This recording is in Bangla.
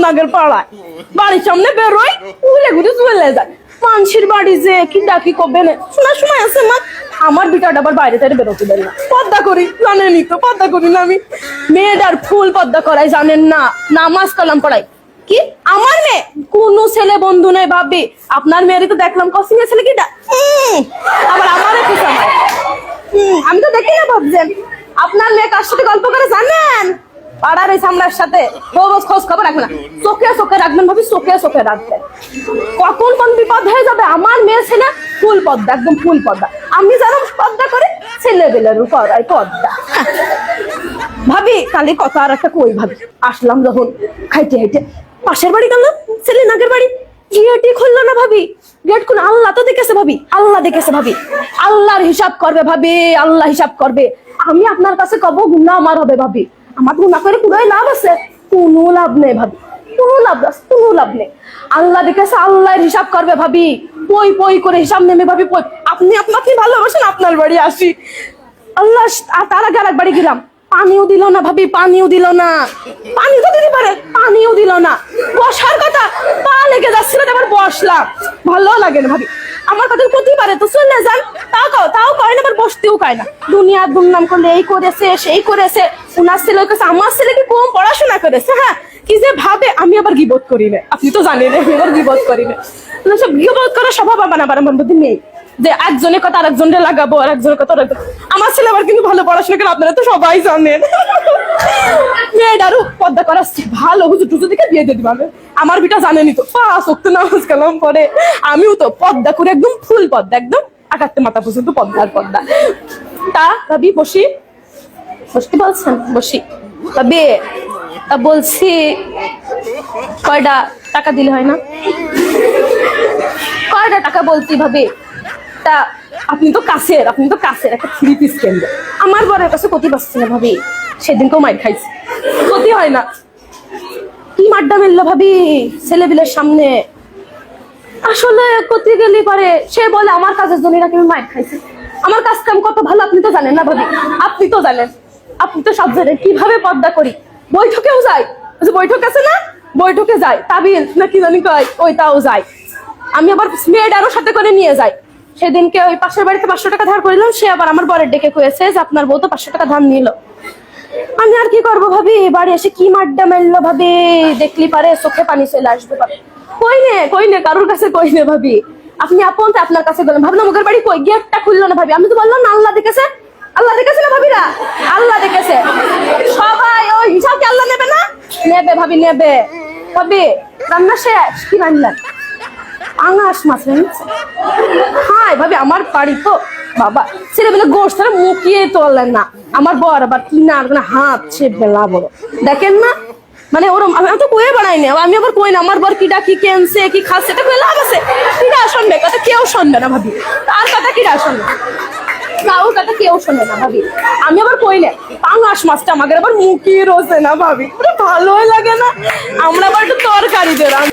আপনাদের পাড়ায়। বাড়ির সামনে বেরোয় ঘুরে ঘুরে চলে যায়। মানুষের বাড়ি যে, কি ডাকি কবে না? শোনার সময় আছে মা। আমার বিটাটা আবার বাইরে টাইরে বেরোতে দেন না। পদ্মা করি, জানেনই তো, পদ্মা করি না আমি। মেয়েটার ফুল পদ্মা করাই জানেন না নামাজ কালাম পড়াই কি? আমার মেয়ে? কোন ছেলে বন্ধু নেই, ভাবি। আপনার মেয়েরই তো দেখলাম কসিং ছেলে কি আবার আমার সময়? আমি তো দেখি না, ভাবছেন। আপনার মেয়ে কার সাথে গল্প করে জানেন? পাড়ার ওই সামলার সাথে বউ খোঁজ খবর রাখবেন না। চোখে চোখে রাখবেন ভাবি, চোখে চোখে রাখবেন। কখন কোন বিপদ হয়ে যাবে, আমার মেয়ে ছেলে ফুল পদ্মা, একদম ফুল পদ্মা। আমি যারা পদ্মা করে, ছেলেবেলের উপর পদ্মা। ভাবি, কালি কথা আর একটা কই ভাবি। আসলাম যখন খাইতে খাইতে পাশের বাড়ি গেলাম, ছেলে নাগের বাড়ি। গেটই খুললো না ভাবি। গেট খুলে আল্লাহ তো দেখেছে ভাবি, আল্লাহ দেখেছে ভাবি। আল্লাহর হিসাব করবে ভাবি, আল্লাহ হিসাব করবে। আমি আপনার কাছে কব গুণা আমার হবে ভাবি। আমার গুণা করে পুরোই লাভ আছে। কোনো লাভ নেই ভাবি। কোনো লাভ আছে কোনো লাভ নেই। আল্লাহ দেখেছে, আল্লাহর হিসাব করবে ভাবি। পই পই করে হিসাব নেমে ভাবি, পই। আপনি আপনাকে ভালোবাসেন, আপনার বাড়ি আসি। আল্লাহ আর তার আগে আরেক বাড়ি গেলাম। পানিও দিল না ভাবি, পানিও দিল না। পানি তো দিতে পারে, পানিও দিল না। বসার কথা, পা লেগে যাচ্ছিল, এবার বসলাম। ভালো লাগে না ভাবি। আমার কথা প্রতি পারে তো চলে যান। তাও কও, তাও কয় না, আবার বসতেও কয় না। দুনিয়ার দুর্নাম করলে এই করেছে, সেই করেছে। উনার ছেলে কাছে আমার ছেলে কি কম পড়াশোনা করেছে হ্যাঁ? কি যে ভাবে, আমি আবার গিবোধ করি না। আপনি তো জানেন, আমি আবার গিবোধ করি না। সব গিবোধ করার স্বভাব আমার আমার মধ্যে নেই। যে একজনের কথা আরেকজনের লাগাবো আর একজনের কথা আরেকজন আমার ছেলে আবার কিন্তু ভালো পড়াশোনা করে, আপনারা তো সবাই জানেন। মেয়েটারও পদ্মা করা ভালো, হুজুর টুজু দিকে বিয়ে দিয়ে দিবে। আমার বিটা জানেনি তো। পাঁচ অক্ট নামাজ কালাম পরে আমিও তো পদ্মা করে একদম ফুল পদ্মা একদম আকাতে মাথা পর্যন্ত পদ্মার পদ্মা তা, ভাবি, বসি। বসতে বলছেন? বসি। তবে বলছি, কয়টা টাকা দিলে হয় না? কয়টা টাকা বলতে ভাবে? তা আপনি তো কাছের, আপনি তো কাছের একটা থ্রি পিস কেন্দ্র আমার বরের কাছে ক্ষতি না ভাবি। সেদিনকেও মাইর খাইছে। ক্ষতি হয় না। কি মাড্ডা মেললো ভাবি? ছেলেবিলের সামনে। আসলে পারে। সে বলে, আমার কাজের জন্য নাকি আমি মাইর খাইছি? আমার কাজ কাম কত ভালো, আপনি তো জানেন না ভাবি। আপনি তো জানেন। আপনি তো সব জানেন। কীভাবে পর্দা করি? বৈঠকেও যাই। বৈঠক আছে না? বৈঠকে যাই। তাবিল নাকি জানি কয়, ওইটাও যাই। আমি আবার মেয়েটারও সাথে করে নিয়ে যাই। সেদিনকে ওই পাশের বাড়িতে পাঁচশো টাকা ধার করিলাম, সে আবার আমার বরের ডেকে কয়েছে যে আপনার বউ তো পাঁচশো টাকা ধার নিল। আমি আর কি করব ভাবি? বাড়ি এসে কি মাড্ডা মেললো ভাবি? দেখলি পারে চোখে পানি চলে আসবে কই নে কই নে, কারোর কাছে কই নে ভাবি? আপনি আপন আপনার কাছে গেলেন ভাবলাম মুখের বাড়ি কই? গেটটা খুললো না ভাবি। আমি তো বললাম আল্লাহ দেখেছে। আল্লাহ দেখেছে না ভাবিরা? আল্লাহ দেখেছে। সবাই ওই হিসাব কি আল্লাহ নেবে না? নেবে ভাবি নেবে। ভাবি, রান্না শেষ? কি রান্না? আঙাস মাছ ভাবি আমার বাড়ি তো, বাবা, ছেলেবেলে গোষ্ঠ তারা মুখিয়ে তোলেন না। আমার বর আবার কি না মানে হাত সে বেলা বড়। দেখেন না? মানে ওরম, আমি তো কয়ে বানাইনি আমি আবার কই না, আমার বর কি কেনছে, কি খাচ্ছে, এটা লাভ আছে? কিরা শুনবে? কথা কেউ শুনবে না ভাবি। তার কথা কিরা শুনবে? কাউর কথা কেউ শোনে না ভাবি। আমি আবার কই না, পাঙাশ মাছটা আমাদের আবার মুখিয়ে রোজে না ভাবি। ভালোই লাগে না। আমরা আবার একটু তরকারি দিলাম